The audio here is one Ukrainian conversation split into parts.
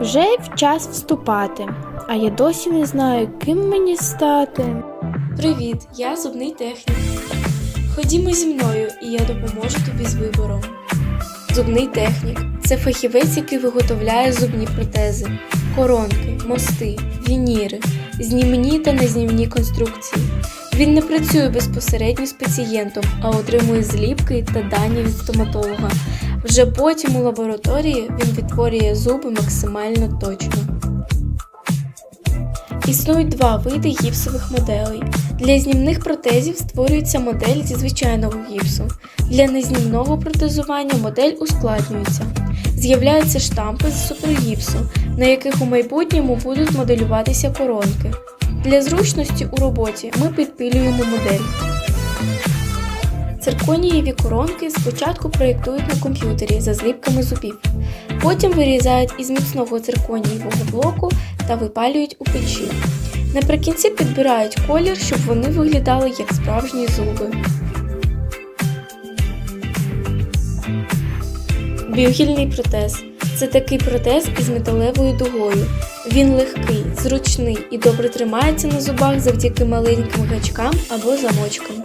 Вже в час вступати, а я досі не знаю, ким мені стати. Привіт, я зубний технік. Ходімо зі мною, і я допоможу тобі з вибором. Зубний технік це фахівець, який виготовляє зубні протези, коронки, мости, вініри, знімні та незнімні конструкції. Він не працює безпосередньо з пацієнтом, а отримує зліпки та дані від стоматолога. Вже потім у лабораторії він відтворює зуби максимально точно. Існують два види гіпсових моделей. Для знімних протезів створюється модель зі звичайного гіпсу. Для незнімного протезування модель ускладнюється. З'являються штампи з супергіпсу, на яких у майбутньому будуть моделюватися коронки. Для зручності у роботі ми підпилюємо модель. Цирконієві коронки спочатку проєктують на комп'ютері за зліпками зубів. Потім вирізають із міцного цирконієвого блоку та випалюють у печі. Наприкінці підбирають колір, щоб вони виглядали як справжні зуби. Бігільний протез це такий протез із металевою дугою. Він легкий, зручний і добре тримається на зубах завдяки маленьким гачкам або замочкам.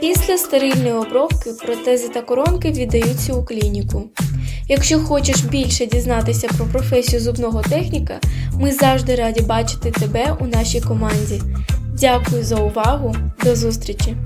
Після стерильної обробки протези та коронки віддаються у клініку. Якщо хочеш більше дізнатися про професію зубного техніка, ми завжди раді бачити тебе у нашій команді. Дякую за увагу, до зустрічі!